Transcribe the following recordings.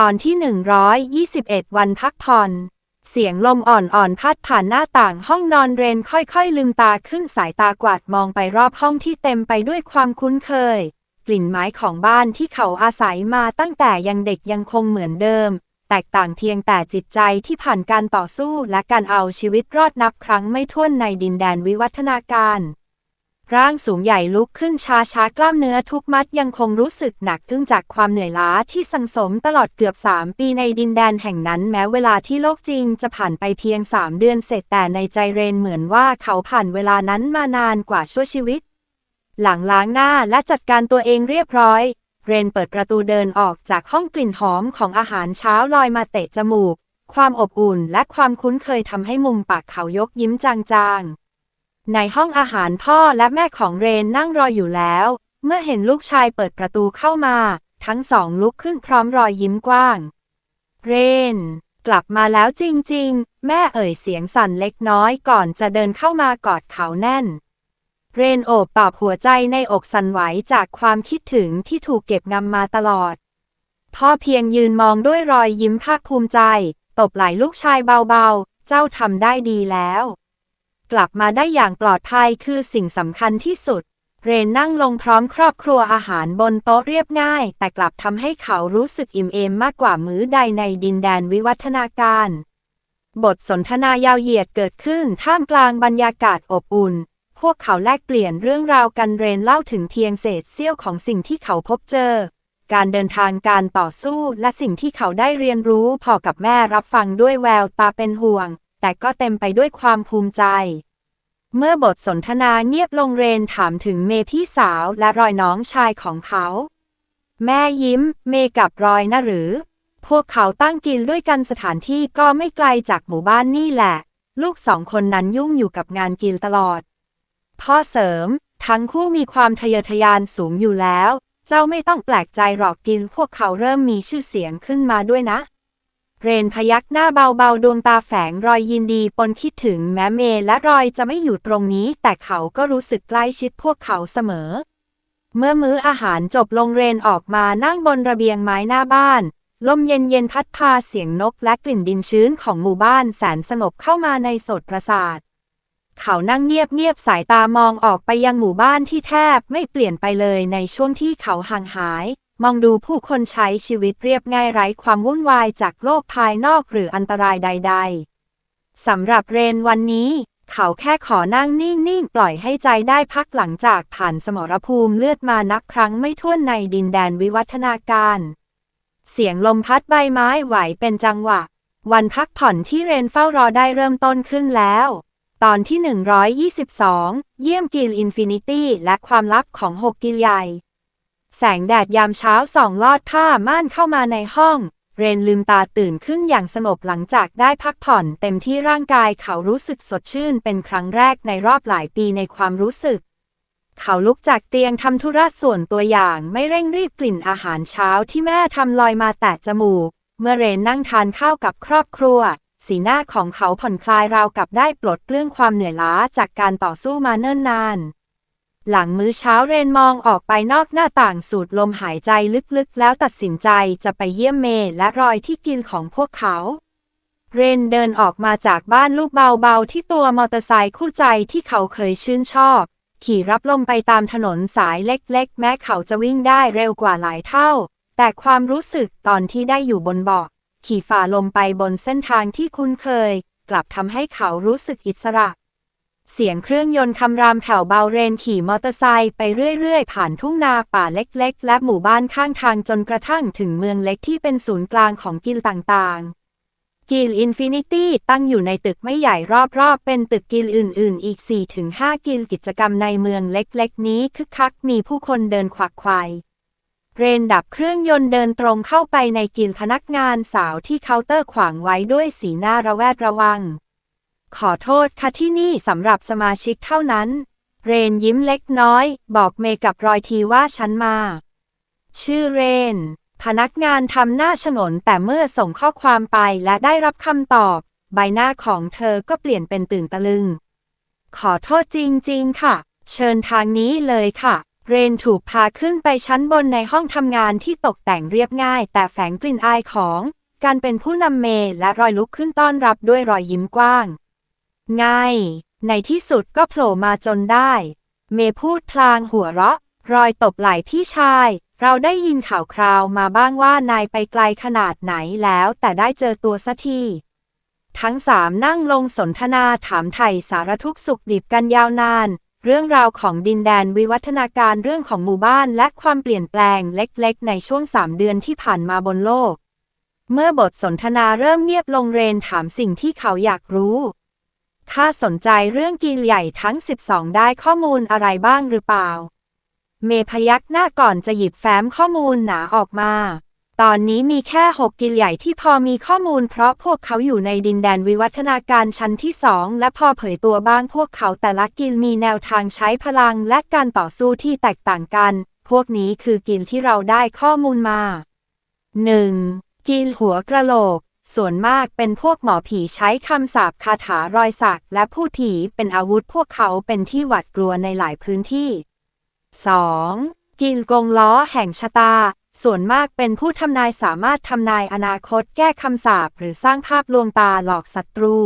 ตอนที่ 121 วันพักผ่อน เสียงลมอ่อนๆ พัดผ่านหน้าต่างห้องนอนเรนค่อยๆ ลืมตาขึ้นสายตากวาดมองไปรอบห้องที่เต็มไปด้วยความคุ้นเคย กลิ่นไม้ของบ้านที่เขาอาศัยมาตั้งแต่ยังเด็กยังคงเหมือนเดิม แตกต่างเพียงแต่จิตใจที่ผ่านการต่อสู้และการเอาชีวิตรอดนับครั้งไม่ถ้วนในดินแดนวิวัฒนาการ ร่างสูงใหญ่ลุกขึ้นช้าช้ากล้ามเนื้อทุกมัดยังคงรู้สึกหนักอึ้งจากความเหนื่อยล้าที่สังสมตลอดเกือบ 3 ปีในดินแดนแห่งนั้นแม้เวลาที่โลกจริงจะผ่านไปเพียง 3 เดือนเสร็จแต่ในใจเรนเหมือนว่าเขาผ่านเวลานั้นมานานกว่าชั่วชีวิต หลังล้างหน้าและจัดการตัวเองเรียบร้อย เรนเปิดประตูเดินออกจากห้องกลิ่นหอมของอาหารเช้าลอยมาเตะจมูก ความอบอุ่นและความคุ้นเคยทำให้มุมปากเขายกยิ้มจางๆ ในห้องอาหารพ่อและแม่ของเรนนั่งรออยู่แล้ว เมื่อเห็นลูกชายเปิดประตูเข้ามา ทั้งสองลุกขึ้นพร้อมรอยยิ้มกว้าง เรน กลับมาแล้วจริงๆ แม่เอ่ยเสียงสั่นเล็กน้อยก่อนจะเดินเข้ามากอดเขาแน่น เรนโอบปอบหัวใจในอกสั่นไหวจากความคิดถึงที่ถูกเก็บงำมาตลอด พ่อเพียงยืนมองด้วยรอยยิ้มภาคภูมิใจ ตบไหล่ลูกชายเบาๆ เจ้าทำได้ดีแล้ว กลับมาได้อย่างปลอดภัยคือสิ่งสำคัญที่สุด เรนนั่งลงพร้อมครอบครัวอาหารบนโต๊ะเรียบง่าย แต่กลับทำให้เขารู้สึกอิ่มเอมมากกว่ามื้อใดในดินแดนวิวัฒนาการ บทสนทนายาวเหยียดเกิดขึ้นท่ามกลางบรรยากาศอบอุ่น พวกเขาแลกเปลี่ยนเรื่องราวกันเรนเล่าถึงเพียงเศษเสี้ยวของสิ่งที่เขาพบเจอการเดินทางการต่อสู้และสิ่งที่เขาได้เรียนรู้พอกับแม่รับฟังด้วยแววตาเป็นห่วง แต่ก็เต็มไปด้วยความภูมิใจ เมื่อบทสนทนาเงียบลงเรนถามถึงเมพี่สาวและรอยน้องชายของเขา แม่ยิ้ม เมกับรอยนะหรือ พวกเขาตั้งกินด้วยกันสถานที่ก็ไม่ไกลจากหมู่บ้านนี่แหละ ลูกสองคนนั้นยุ่งอยู่กับงานกินตลอด พ่อเสริม ทั้งคู่มีความทะเยอทะยานสูงอยู่แล้ว เจ้าไม่ต้องแปลกใจหรอกกินพวกเขาเริ่มมีชื่อเสียงขึ้นมาด้วยนะ เรนพยักหน้าเบาๆ ดวงตาแฝงรอยยินดีปนคิดถึงแม้เมย์และรอยจะไม่อยู่ตรงนี้ แต่เขาก็รู้สึกใกล้ชิดพวกเขาเสมอ เมื่อมื้ออาหารจบลงเรนออกมานั่งบนระเบียงไม้หน้าบ้าน ลมเย็นๆพัดพาเสียงนกและกลิ่นดินชื้นของหมู่บ้านแสนสงบเข้ามาในโสดประสาท เขานั่งเงียบๆสายตามองออกไปยังหมู่บ้านที่แทบไม่เปลี่ยนไปเลยในช่วงที่เขาห่างหาย มองดูผู้คนใช้ชีวิตเรียบง่ายไร้ความวุ่นวายจากโลกภายนอกหรืออันตรายใด ๆ สำหรับเรนวันนี้ เขาแค่ขอนั่งนิ่ง ๆ ปล่อยให้ใจได้พักหลังจากผ่านสมรภูมิเลือดมานับครั้งไม่ถ้วนในดินแดนวิวัฒนาการ เสียงลมพัดใบไม้ไหวเป็นจังหวะ วันพักผ่อนที่เรนเฝ้ารอได้เริ่มต้นขึ้นแล้ว ตอนที่ 122 เยี่ยมกิลอินฟินิตี้และความลับของหกกิลใหญ่ แสงแดดยามเช้าส่องลอดผ้าม่านเข้ามาในห้อง เรนลืมตาตื่นขึ้นอย่างสงบหลังจากได้พักผ่อนเต็มที่ร่างกายเขารู้สึกสดชื่นเป็นครั้งแรกในรอบหลายปีในความรู้สึก เขาลุกจากเตียงทำธุระส่วนตัวอย่างไม่เร่งรีบกลิ่นอาหารเช้าที่แม่ทำลอยมาแตะจมูก เมื่อเรนนั่งทานข้าวกับครอบครัว สีหน้าของเขาผ่อนคลายราวกับได้ปลดเปลื้องความเหนื่อยล้าจากการต่อสู้มาเนิ่นนาน หลังมื้อเช้าเรนมองออกไปนอกหน้าต่างสูดลมหายใจลึกๆ แล้วตัดสินใจจะไปเยี่ยมเมย์และรอยที่กินของพวกเขา เรนเดินออกมาจากบ้านลูกเบาๆ ที่ตัวมอเตอร์ไซค์คู่ใจที่เขาเคยชื่นชอบ ขี่รับลมไปตามถนนสายเล็กๆ แม้เขาจะวิ่งได้เร็วกว่าหลายเท่า แต่ความรู้สึกตอนที่ได้อยู่บนเบาะขี่ฝ่าลมไปบนเส้นทางที่คุ้นเคย กลับทำให้เขารู้สึกอิสระ เสียงเครื่องยนต์คำรามแผ่วเบาเรนขี่มอเตอร์ไซค์ไปเรื่อย ๆ ผ่านทุ่งนาป่าเล็ก ๆ และหมู่บ้านข้างทางจนกระทั่งถึงเมืองเล็กที่เป็นศูนย์กลางของกิลต่างๆ กิลอินฟินิตี้ตั้งอยู่ในตึกไม่ใหญ่รอบ ๆ เป็นตึกกิลอื่น ๆ อีก 4-5 กิลกิจกรรมในเมืองเล็ก ๆ นี้คึกคักมีผู้คนเดินขวักไขวเรนดับเครื่องยนต์เดินตรงเข้าไปในกิลพนักงานสาวที่เคาน์เตอร์ขวางไว้ด้วยสีหน้าระแวดระวัง ขอโทษค่ะที่นี่สำหรับสมาชิกเท่านั้น เรนยิ้มเล็กน้อย บอกเมกับรอยทีว่าฉันมา ชื่อเรน พนักงานทำหน้าฉงนแต่เมื่อส่งข้อความไปและได้รับคำตอบ ใบหน้าของเธอก็เปลี่ยนเป็นตื่นตะลึง ขอโทษจริง ๆ ค่ะ เชิญทางนี้เลยค่ะเรนถูกพาขึ้นไปชั้นบนในห้องทำงานที่ตกแต่งเรียบง่าย แต่แฝงกลิ่นอายของ การเป็นผู้นำเมและรอยลุกขึ้นต้อนรับด้วยรอยยิ้มกว้าง ไง ในที่สุดก็โผล่มาจนได้ เมพูดพลางหัวเราะ รอยตบไหล่พี่ชาย เราได้ยินข่าวคราวมาบ้างว่านายไปไกลขนาดไหนแล้วแต่ได้เจอตัวสักทีทั้งสามนั่งลงสนทนาถามไถ่สารทุกข์สุขดิบกันยาวนาน เรื่องราวของดินแดนวิวัฒนาการเรื่องของหมู่บ้านและความเปลี่ยนแปลงเล็กๆ ในช่วงสามเดือนที่ผ่านมาบนโลก เมื่อบทสนทนาเริ่มเงียบลงเรนถามสิ่งที่เขาอยากรู้ ข้าสนใจเรื่องกินใหญ่ทั้ง 12 ได้ข้อมูลอะไรบ้างหรือเปล่า เมพยักหน้าก่อนจะหยิบแฟ้มข้อมูลหนาออกมา ตอนนี้มีแค่หกกิลใหญ่ที่พอมีข้อมูลเพราะพวกเขาอยู่ในดินแดนวิวัฒนาการชั้นที่สองและพอเผยตัวบ้างพวกเขาแต่ละกิลมีแนวทางใช้พลังและการต่อสู้ที่แตกต่างกัน พวกนี้คือกิลที่เราได้ข้อมูลมา 1. กิลหัวกระโหลก ส่วนมากเป็นพวกหมอผีใช้คำสาปคาถารอยสักและผู้ผีเป็นอาวุธพวกเขาเป็นที่หวาดกลัวในหลายพื้นที่ 2. กินกงล้อแห่งชะตา ส่วนมากเป็นผู้ทำนายสามารถทำนายอนาคตแก้คำสาปหรือสร้างภาพลวงตาหลอกศัตรู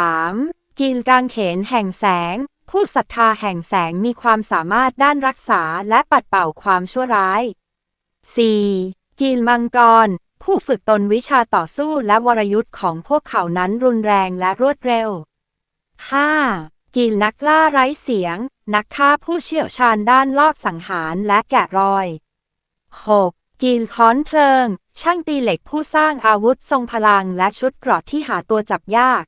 3. กินกางเขนแห่งแสง ผู้ศรัทธาแห่งแสงมีความสามารถด้านรักษาและปัดเป่าความชั่วร้าย 4. กินมังกร ผู้ฝึกตนวิชาต่อสู้และวรยุทธ์ของพวกเขานั้นรุนแรงและรวดเร็ว 5. กินนักล่าไร้เสียง นักฆ่าผู้เชี่ยวชาญด้านลอบสังหารและแกะรอย 6. กินค้อนเพลิง ช่างตีเหล็กผู้สร้างอาวุธทรงพลังและชุดเกราะที่หาตัวจับยาก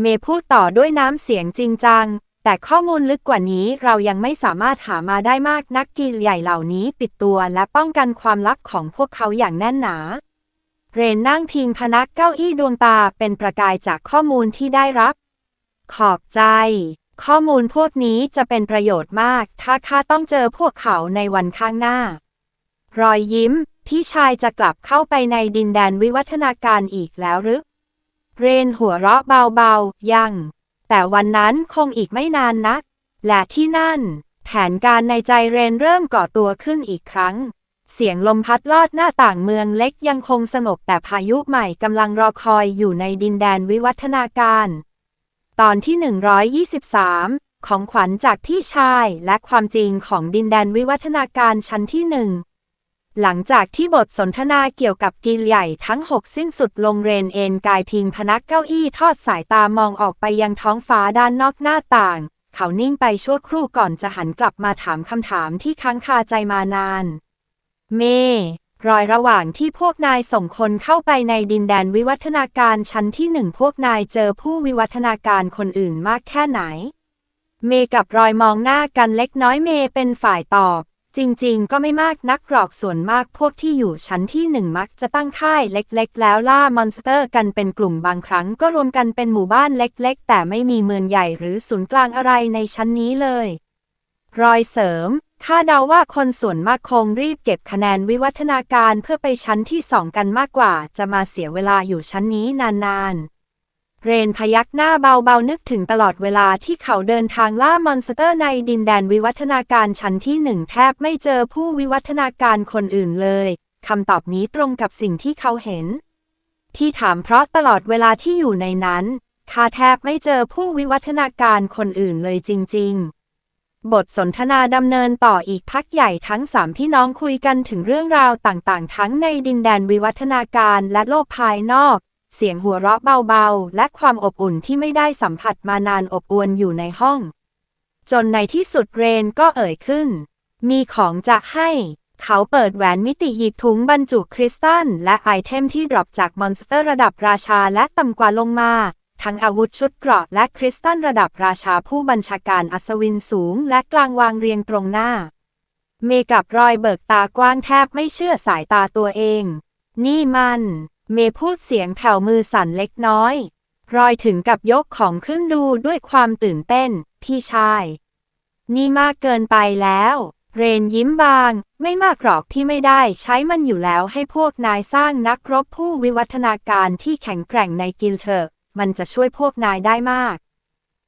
เมย์พูดต่อด้วยน้ำเสียงจริงจัง แต่ข้อมูลลึกกว่านี้เรายังไม่สามารถหามาได้มากนักกินใหญ่เหล่านี้ปิดตัวและป้องกันความลับของพวกเขาอย่างแน่นหนา เรนนั่งพิงพนักเก้าอี้ดวงตาเป็นประกายจากข้อมูลที่ได้รับ ขอบใจ ข้อมูลพวกนี้จะเป็นประโยชน์มาก ถ้าข้าต้องเจอพวกเขาในวันข้างหน้า รอยยิ้ม พี่ชายจะกลับเข้าไปในดินแดนวิวัฒนาการอีกแล้วหรือ เรนหัวเราะเบาๆ ยัง แต่วันนั้นคงอีกไม่นานนัก และที่นั่น แผนการในใจเรนเริ่มก่อตัวขึ้นอีกครั้ง เสียงลมพัดลอดหน้าต่างเมืองเล็กยังคงสงบแต่พายุใหม่กำลังรอคอยอยู่ในดินแดนวิวัฒนาการ ตอนที่ 123 ของขวัญจากพี่ชายและความจริงของดินแดนวิวัฒนาการชั้นที่หนึ่งหลังจากที่บทสนทนาเกี่ยวกับกิลใหญ่ทั้งหกสิ้นสุดลงเรนเอนกายพิงพนักเก้าอี้ทอดสายตามองออกไปยังท้องฟ้าด้านนอกหน้าต่าง เขานิ่งไปชั่วครู่ก่อนจะหันกลับมาถามคำถามที่ค้างคาใจมานาน เม รอยระหว่างที่พวกนายส่งคนเข้าไปในดินแดนวิวัฒนาการชั้นที่หนึ่งพวกนายเจอผู้วิวัฒนาการคนอื่นมากแค่ไหน เมกับรอยมองหน้ากันเล็กน้อยเมเป็นฝ่ายตอบ จริงๆ ก็ไม่มากนักหรอกส่วนมากพวกที่อยู่ชั้นที่หนึ่งมักจะตั้งค่ายเล็กๆ แล้วล่ามอนสเตอร์กันเป็นกลุ่มบางครั้งก็รวมกันเป็นหมู่บ้านเล็ก ๆ แต่ไม่มีเมืองใหญ่หรือศูนย์กลางอะไรในชั้นนี้เลย รอยเสริม คาดเดาว่าคนส่วนมากคงรีบเก็บคะแนนวิวัฒนาการเพื่อไปชั้นที่สองกันมากกว่า จะมาเสียเวลาอยู่ชั้นนี้นานๆ เรนพยักหน้าเบาๆนึกถึงตลอดเวลาที่เขาเดินทางล่ามอนสเตอร์ในดินแดนวิวัฒนาการชั้นที่หนึ่งแทบไม่เจอผู้วิวัฒนาการคนอื่นเลยคำตอบนี้ตรงกับสิ่งที่เขาเห็น ที่ถามเพราะตลอดเวลาที่อยู่ในนั้นข้าแทบไม่เจอผู้วิวัฒนาการคนอื่นเลยจริง ๆ บทสนทนาดำเนินต่ออีกพักใหญ่ทั้งสามพี่น้องคุยกันถึงเรื่องราวต่างๆ ทั้งในดินแดนวิวัฒนาการและโลกภายนอก เสียงหัวเราะเบาๆ และความอบอุ่นที่ไม่ได้สัมผัสมานานอบอวลอยู่ในห้อง จนในที่สุดเรนก็เอ่ยขึ้น มีของจะให้ เขาเปิดแหวนมิติหยิบถุงบรรจุคริสตัลและไอเทมที่ดรอปจากมอนสเตอร์ระดับราชาและต่ำกว่าลงมา ทั้งอาวุธชุดเกราะและคริสตัลระดับราชาผู้บัญชาการอัศวินสูงและกลางวางเรียงตรงหน้า เมกับรอยเบิกตากว้างแทบไม่เชื่อสายตาตัวเอง นี่มัน เมพูดเสียงแผ่วมือสั่นเล็กน้อย รอยถึงกับยกของขึ้นดูด้วยความตื่นเต้น พี่ชาย นี่มากเกินไปแล้ว เรนยิ้มบาง ไม่มากหรอกที่ไม่ได้ใช้มันอยู่แล้วให้พวกนายสร้างนักรบผู้วิวัฒนาการที่แข็งแกร่งในกิลเถอะ มันจะช่วยพวกนายได้มาก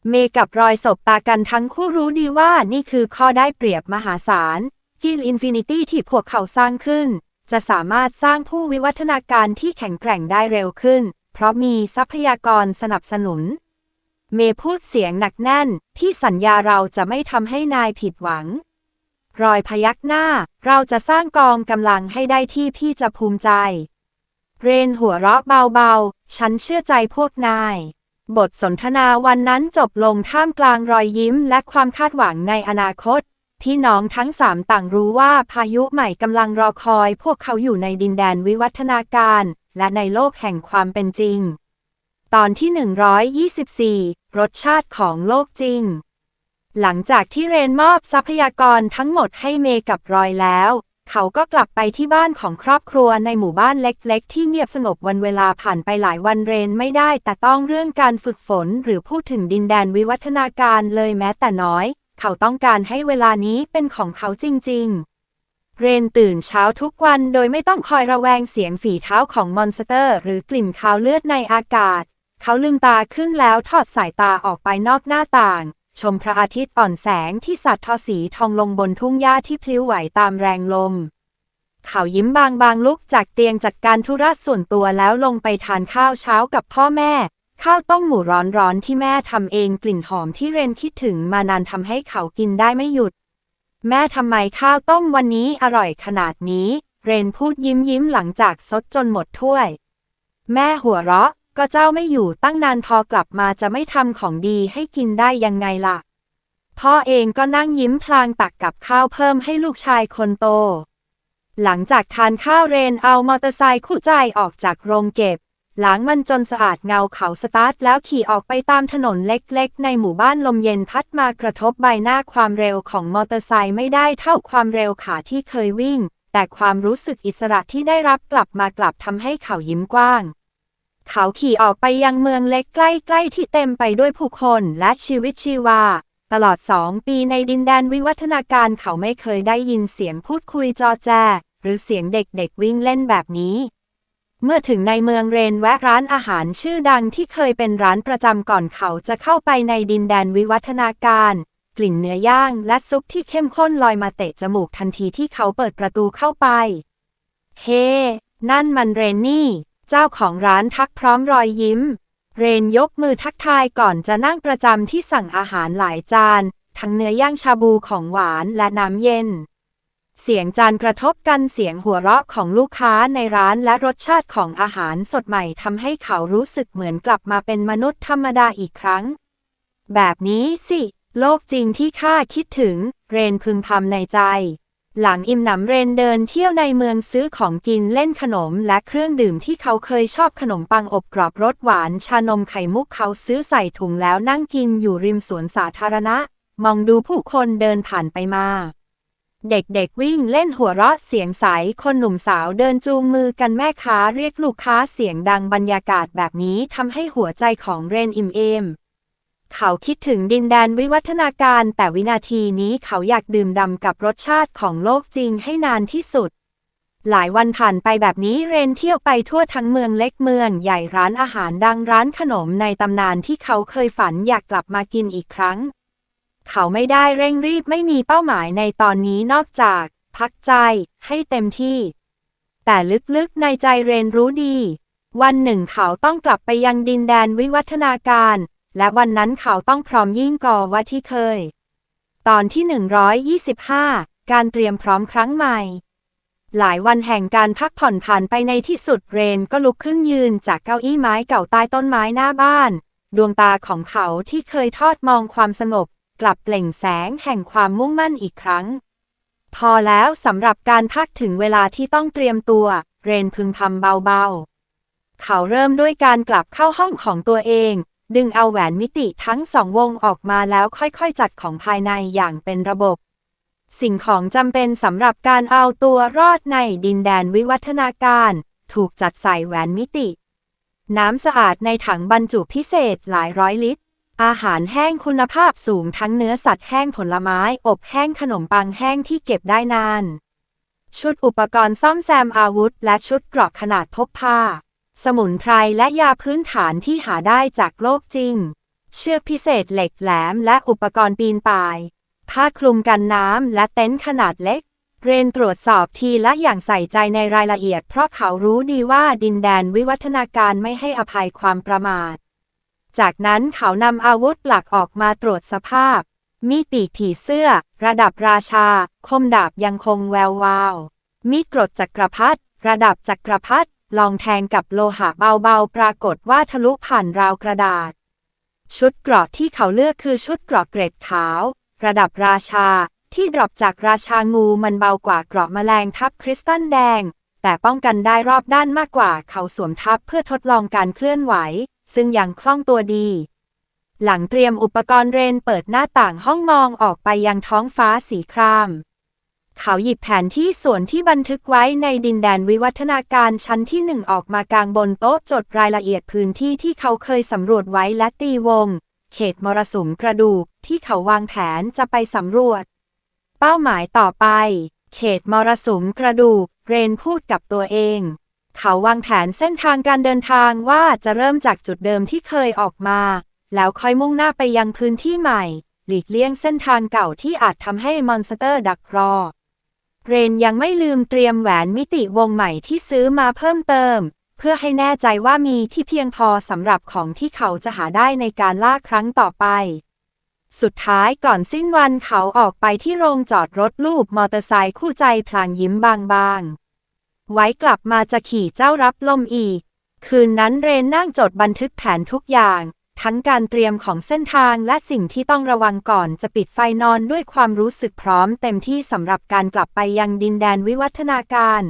เมย์กับรอยสบตากันทั้งคู่รู้ดีว่านี่คือข้อได้เปรียบมหาศาลกิลอินฟินิตี้ที่พวกเขาสร้างขึ้น จะสามารถสร้างผู้วิวัฒนาการที่แข็งแกร่งได้เร็วขึ้น เพราะมีทรัพยากรสนับสนุน เมย์พูดเสียงหนักแน่นที่สัญญาเราจะไม่ทำให้นายผิดหวัง รอยพยักหน้า เราจะสร้างกองกำลังให้ได้ที่พี่จะภูมิใจ เรนหัวเราะเบาๆ ฉันเชื่อใจพวกนาย บทสนทนาวันนั้นจบลงท่ามกลางรอยยิ้มและความคาดหวังในอนาคต พี่น้องทั้งสามต่างรู้ว่าพายุใหม่กำลังรอคอย พวกเขาอยู่ในดินแดนวิวัฒนาการ และในโลกแห่งความเป็นจริง ตอนที่ 124 รสชาติของโลกจริง หลังจากที่เรนมอบทรัพยากรทั้งหมดให้เมกับรอยแล้ว เขาก็กลับไปที่บ้านของครอบครัวในหมู่บ้านเล็กๆ ที่เงียบสงบวันเวลาผ่านไปหลายวันเรนไม่ได้ แต่ต้องเรื่องการฝึกฝนหรือพูดถึงดินแดนวิวัฒนาการเลยแม้แต่น้อย เขาต้องการให้เวลานี้เป็นของเขาจริง ๆ เรนตื่นเช้าทุกวันโดยไม่ต้องคอยระแวงเสียงฝีเท้าของมอนสเตอร์ หรือกลิ่นคาวเลือดในอากาศ เขาลืมตาขึ้นแล้วทอดสายตาออกไปนอกหน้าต่าง ชมพระอาทิตย์อ่อนแสงที่สัตว์ทอสีทองลงบนทุ่งหญ้าที่พลิ้วไหวตามแรงลม เขายิ้มบางบางลุกจากเตียงจัดการธุระส่วนตัวแล้วลงไปทานข้าวเช้ากับพ่อแม่ ข้าวต้มหมูร้อนๆที่แม่ทำเองกลิ่นหอมที่เรนคิดถึงมานานทำให้เขากินได้ไม่หยุด แม่ทำไมข้าวต้มวันนี้อร่อยขนาดนี้ เรนพูดยิ้มยิ้มหลังจากซดจนหมดถ้วย แม่หัวเราะ ก็เจ้าไม่อยู่ตั้งนานพอกลับมาจะไม่ทำของดีให้กินได้ยังไงล่ะ พ่อเองก็นั่งยิ้มพลางตักกับข้าวเพิ่มให้ลูกชายคนโต หลังจากทานข้าวเรนเอามอเตอร์ไซค์คู่ใจออกจากโรงเก็บ ล้างมันจนสะอาดเงาเขาสตาร์ทแล้วขี่ออกไปตามถนนเล็กๆ ในหมู่บ้านลมเย็นพัดมากระทบใบหน้าความเร็วของมอเตอร์ไซค์ไม่ได้เท่าความเร็วขาที่เคยวิ่ง แต่ความรู้สึกอิสระที่ได้รับกลับมากลับทำให้เขายิ้มกว้าง เขาขี่ออกไปยังเมืองเล็กใกล้ๆที่เต็มไปด้วยผู้คนและชีวิตชีวา ตลอดสองปีในดินแดนวิวัฒนาการเขาไม่เคยได้ยินเสียงพูดคุยจอแจ หรือเสียงเด็กๆวิ่งเล่นแบบนี้ เมื่อถึงในเมืองเรนแวะร้านอาหารชื่อดังที่เคยเป็นร้านประจำก่อนเขาจะเข้าไปในดินแดนวิวัฒนาการ กลิ่นเนื้อย่างและซุปที่เข้มข้นลอยมาเตะจมูกทันทีที่เขาเปิดประตูเข้าไป เฮ้นั่นมันเรนนี่ เจ้าของร้านทักพร้อมรอยยิ้ม เรนยกมือทักทายก่อนจะนั่งประจำที่สั่งอาหารหลายจาน ทั้งเนื้อย่างชาบูของหวานและน้ำเย็น เสียงจานกระทบกันเสียงหัวเราะของลูกค้าในร้านและรสชาติของอาหารสดใหม่ทำให้เขารู้สึกเหมือนกลับมาเป็นมนุษย์ธรรมดาอีกครั้ง แบบนี้สิ โลกจริงที่ข้าคิดถึง เรนพึมพำในใจ หลังอิ่มหนำเรนเดินเที่ยวในเมืองซื้อของกินเล่นขนมและเครื่องดื่มที่เขาเคยชอบขนมปังอบกรอบรสหวานชานมไข่มุกเขาซื้อใส่ถุงแล้วนั่งกินอยู่ริมสวนสาธารณะ มองดูผู้คนเดินผ่านไปมา เด็กๆวิ่งเล่นหัวเราะเสียงใส คนหนุ่มสาวเดินจูงมือกันแม่ค้าเรียกลูกค้าเสียงดังบรรยากาศแบบนี้ทำให้หัวใจของเรนอิ่มเอม เขาคิดถึงดินแดนวิวัฒนาการแต่วินาทีนี้เขาอยากดื่มด่ำกับรสชาติของโลกจริงให้นานที่สุด หลายวันผ่านไปแบบนี้เรนเที่ยวไปทั่วทั้งเมืองเล็กเมืองใหญ่ร้านอาหารดังร้านขนมในตำนานที่เขาเคยฝันอยากกลับมากินอีกครั้ง เขาไม่ได้เร่งรีบไม่มีเป้าหมายในตอนนี้นอกจาก พักใจให้เต็มที่ แต่ลึกๆในใจเรนรู้ดี วันหนึ่งเขาต้องกลับไปยังดินแดนวิวัฒนาการ และวันนั้นเขาต้องพร้อมยิ่งกว่าที่เคย ตอนที่ 125 การเตรียมพร้อมครั้งใหม่ หลายวันแห่งการพักผ่อนผ่านไปในที่สุดเรนก็ลุกขึ้นยืนจากเก้าอี้ไม้เก่าใต้ต้นไม้หน้าบ้าน ดวงตาของเขาที่เคยทอดมองความสงบ กลับเปล่งแสงแห่งความมุ่งมั่นอีกครั้ง พอแล้วสำหรับการพักถึงเวลาที่ต้องเตรียมตัว เรนพึงพำเบาๆ เขาเริ่มด้วยการกลับเข้าห้องของตัวเอง ดึงเอาแหวนมิติทั้งสองวงออกมาแล้วค่อยๆจัดของภายในอย่างเป็นระบบ สิ่งของจำเป็นสำหรับการเอาตัวรอดในดินแดนวิวัฒนาการ ถูกจัดใส่แหวนมิติ น้ำสะอาดในถังบรรจุพิเศษหลายร้อยลิตร อาหารแห้งคุณภาพสูงทั้งเนื้อสัตว์แห้งผลไม้ อบแห้งขนมปังแห้งที่เก็บได้นาน ชุดอุปกรณ์ซ่อมแซมอาวุธ และชุดเกราะขนาดพกพา สมุนไพรและยาพื้นฐานที่หาได้จากโลกจริง เชือกพิเศษเหล็กแหลมและอุปกรณ์ปีนป่าย ผ้าคลุมกันน้ำและเต็นท์ขนาดเล็ก เรนตรวจสอบทีละอย่างใส่ใจในรายละเอียด เพราะเขารู้ดีว่าดินแดนวิวัฒนาการไม่ให้อภัยความประมาท จากนั้นเขานำอาวุธหลักออกมาตรวจสภาพ มีปีกผีเสื้อ ระดับราชา คมดาบยังคงแวววาว มีกรดจักรพรรดิระดับจักรพรรดิ ลองแทงกับโลหะเบาๆ ปรากฏว่าทะลุผ่านราวกระดาษ ชุดเกราะที่เขาเลือกคือชุดเกราะเกรดขาว ระดับราชา ที่ดรอปจากราชางูมันเบากว่าเกราะแมลงทับคริสตัลแดง แต่ป้องกันได้รอบด้านมากกว่าเขาสวมทับเพื่อทดลองการเคลื่อนไหว ซึ่งยังคล่องตัวดีหลังเตรียมอุปกรณ์เรนเปิดหน้าต่างห้องมองออกไปยังท้องฟ้าสีคราม เขาหยิบแผนที่ส่วนที่บันทึกไว้ในดินแดนวิวัฒนาการชั้นที่หนึ่งออกมากลางบนโต๊ะจดรายละเอียดพื้นที่ที่เขาเคยสำรวจไว้และตีวง เขตมรสุมกระดูกที่เขาวางแผนจะไปสำรวจ เป้าหมายต่อไป เขตมรสุมกระดูก เรนพูดกับตัวเอง เขาวางแผนเส้นทางการเดินทางว่าจะเริ่มจากจุดเดิมที่เคยออกมา แล้วค่อยมุ่งหน้าไปยังพื้นที่ใหม่ หลีกเลี่ยงเส้นทางเก่าที่อาจทำให้มอนสเตอร์ดักรอ เรนยังไม่ลืมเตรียมแหวนมิติวงใหม่ที่ซื้อมาเพิ่มเติม เพื่อให้แน่ใจว่ามีที่เพียงพอสำหรับของที่เขาจะหาได้ในการล่าครั้งต่อไป สุดท้ายก่อนสิ้นวันเขาออกไปที่โรงจอดรถรูปมอเตอร์ไซค์คู่ใจพลางยิ้มบางๆ ไว้กลับมาจะขี่เจ้ารับลมอีก คืนนั้นเรนนั่งจดบันทึกแผนทุกอย่าง ทั้งการเตรียมของเส้นทางและสิ่งที่ต้องระวังก่อนจะปิดไฟนอนด้วยความรู้สึกพร้อมเต็มที่สำหรับการกลับไปยังดินแดนวิวัฒนาการ